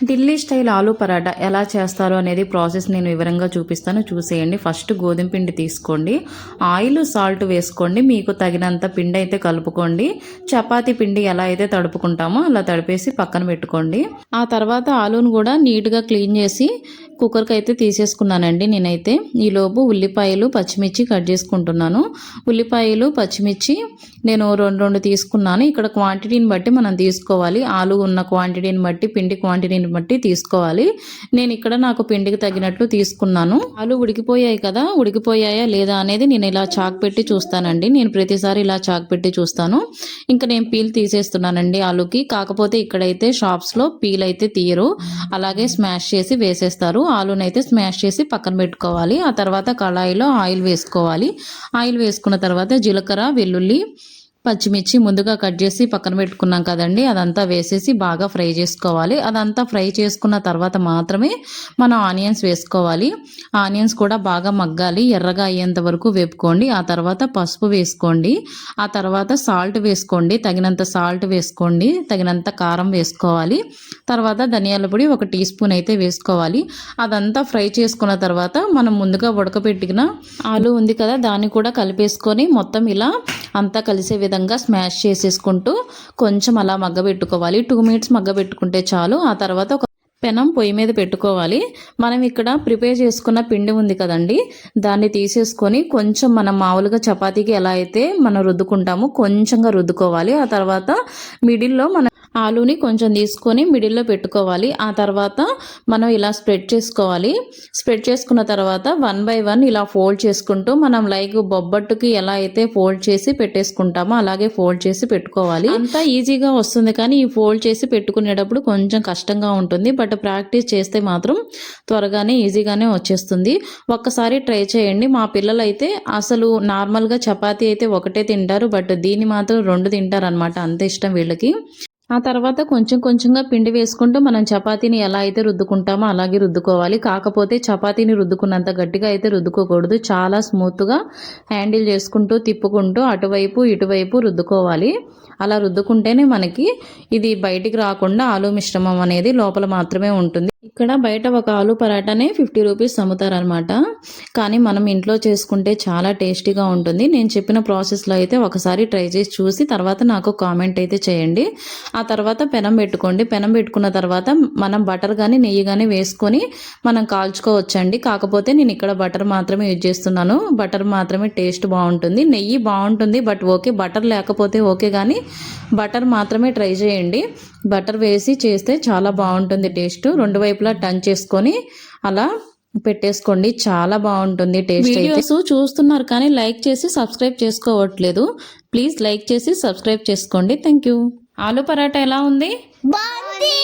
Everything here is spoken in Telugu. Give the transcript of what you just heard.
ఢిల్లీ స్టైల్ ఆలూ పరాటా ఎలా చేస్తారో అనేది ప్రాసెస్ నేను వివరంగా చూపిస్తాను. చూసేయండి. ఫస్ట్ గోధుమ పిండి తీసుకోండి. ఆయిల్ సాల్ట్ వేసుకోండి. మీకు తగినంత పిండి అయితే కలుపుకోండి. చపాతి పిండి ఎలా అయితే తడుపుకుంటామో అలా తడిపేసి పక్కన పెట్టుకోండి. ఆ తర్వాత ఆలూను కూడా నీట్గా క్లీన్ చేసి కుక్కర్కి అయితే తీసేసుకున్నానండి నేనైతే. ఈలోపు ఉల్లిపాయలు పచ్చిమిర్చి కట్ చేసుకుంటున్నాను. ఉల్లిపాయలు పచ్చిమిర్చి నేను రెండు రెండు తీసుకున్నాను. ఇక్కడ క్వాంటిటీని బట్టి మనం తీసుకోవాలి. ఆలు ఉన్న క్వాంటిటీని బట్టి పిండి క్వాంటిటీని బట్టి తీసుకోవాలి. నేను ఇక్కడ నాకు పిండికి తగినట్లు తీసుకున్నాను. ఆలు ఉడికిపోయాయి కదా ఉడికిపోయాయా లేదా అనేది నేను ఇలా చాక్ పెట్టి చూస్తానండి. నేను ప్రతిసారి ఇలా చాక్ పెట్టి చూస్తాను. ఇంకా నేను పీల్ తీసేస్తున్నానండి ఆలుకి. కాకపోతే ఇక్కడైతే షాప్స్లో పీల్ అయితే తీయరు. అలాగే స్మాష్ చేసి వేసేస్తారు. ఆలునైతే స్మాష్ చేసి పక్కన పెట్టుకోవాలి. ఆ తర్వాత కళాయిలో ఆయిల్ వేసుకోవాలి. ఆయిల్ వేసుకున్న తర్వాత జీలకర్ర వెల్లుల్లి పచ్చిమిర్చి ముందుగా కట్ చేసి పక్కన పెట్టుకున్నాం కదండి. అదంతా వేసేసి బాగా ఫ్రై చేసుకోవాలి. అదంతా ఫ్రై చేసుకున్న తర్వాత మాత్రమే మనం ఆనియన్స్ వేసుకోవాలి. ఆనియన్స్ కూడా బాగా మగ్గాలి. ఎర్రగా అయ్యేంత వరకు వేపుకోండి. ఆ తర్వాత పసుపు వేసుకోండి. ఆ తర్వాత సాల్ట్ వేసుకోండి. తగినంత సాల్ట్ వేసుకోండి. తగినంత కారం వేసుకోవాలి. తర్వాత ధనియాల పొడి ఒక టీ స్పూన్ అయితే వేసుకోవాలి. అదంతా ఫ్రై చేసుకున్న తర్వాత మనం ముందుగా ఉడకబెట్టిన ఆలు ఉంది కదా దాన్ని కూడా కలిపేసుకొని మొత్తం ఇలా అంతా కలిసే విధంగా స్మాష్ చేసేసుకుంటూ కొంచెం అలా మగ్గబెట్టుకోవాలి టూ మినిట్స్ మగ్గబెట్టుకుంటే చాలు. ఆ తర్వాత ఒక పెనం పొయ్యి మీద పెట్టుకోవాలి. మనం ఇక్కడ ప్రిపేర్ చేసుకున్న పిండి ఉంది కదండి దాన్ని తీసేసుకొని కొంచెం మనం మామూలుగా చపాతీకి ఎలా అయితే మనం రుద్దుకుంటామో కొంచెంగా రుద్దుకోవాలి. ఆ తర్వాత మిడిల్లో మన ఆలూని కొంచెం తీసుకొని మిడిల్లో పెట్టుకోవాలి. ఆ తర్వాత మనం ఇలా స్ప్రెడ్ చేసుకోవాలి. స్ప్రెడ్ చేసుకున్న తర్వాత వన్ బై వన్ ఇలా ఫోల్డ్ చేసుకుంటూ మనం లైక్ బొబ్బట్టుకి ఎలా అయితే ఫోల్డ్ చేసి పెట్టేసుకుంటామో అలాగే ఫోల్డ్ చేసి పెట్టుకోవాలి. అంతా ఈజీగా వస్తుంది కానీ ఈ ఫోల్డ్ చేసి పెట్టుకునేటప్పుడు కొంచెం కష్టంగా ఉంటుంది. బట్ ప్రాక్టీస్ చేస్తే మాత్రం త్వరగానే ఈజీగానే వచ్చేస్తుంది. ఒక్కసారి ట్రై చేయండి. మా పిల్లలు అయితే అసలు నార్మల్గా చపాతీ అయితే ఒకటే తింటారు. బట్ దీన్ని మాత్రం రెండు తింటారు అనమాట అంత ఇష్టం వీళ్ళకి. ఆ తర్వాత కొంచెం కొంచెంగా పిండి వేసుకుంటూ మనం చపాతీని ఎలా అయితే రుద్దుకుంటామో అలాగే రుద్దుకోవాలి. కాకపోతే చపాతీని రుద్దుకున్నంత గట్టిగా అయితే రుద్దుకోకూడదు. చాలా స్మూత్గా హ్యాండిల్ చేసుకుంటూ తిప్పుకుంటూ అటువైపు ఇటువైపు రుద్దుకోవాలి. అలా రుద్దుకుంటేనే మనకి ఇది బయటికి రాకుండా ఆలు మిశ్రమం అనేది లోపల మాత్రమే ఉంటుంది. ఇక్కడ బయట ఒక ఆలు పరాటానే ఫిఫ్టీ రూపీస్ అమ్ముతారనమాట కానీ మనం ఇంట్లో చేసుకుంటే చాలా టేస్టీగా ఉంటుంది. నేను చెప్పిన ప్రాసెస్లో అయితే ఒకసారి ట్రై చేసి చూసి తర్వాత నాకు కామెంట్ అయితే చేయండి. ఆ తర్వాత పెనం పెట్టుకోండి. పెనం పెట్టుకున్న తర్వాత మనం బటర్ కానీ నెయ్యి కానీ వేసుకొని మనం కాల్చుకోవచ్చండి. కాకపోతే నేను ఇక్కడ బటర్ మాత్రమే యూజ్ చేస్తున్నాను. బటర్ మాత్రమే టేస్ట్ బాగుంటుంది. నెయ్యి బాగుంటుంది బట్ ఓకే. బటర్ లేకపోతే ఓకే కానీ బటర్ మాత్రమే ట్రై చేయండి. బటర్ వేసి చేస్తే చాలా బాగుంటుంది టేస్ట్. రెండు వైపులా టర్న్ చేసుకొని అలా పెట్టేసుకోండి. చాలా బాగుంటుంది టేస్ట్ వీడియోస్ చూస్తున్నారు కానీ లైక్ చేసి సబ్స్క్రైబ్ చేసుకోవట్లేదు. ప్లీజ్ లైక్ చేసి సబ్స్క్రైబ్ చేసుకోండి. థ్యాంక్ యూ ఆలు పరాటా ఎలా ఉంది? బాగుంది.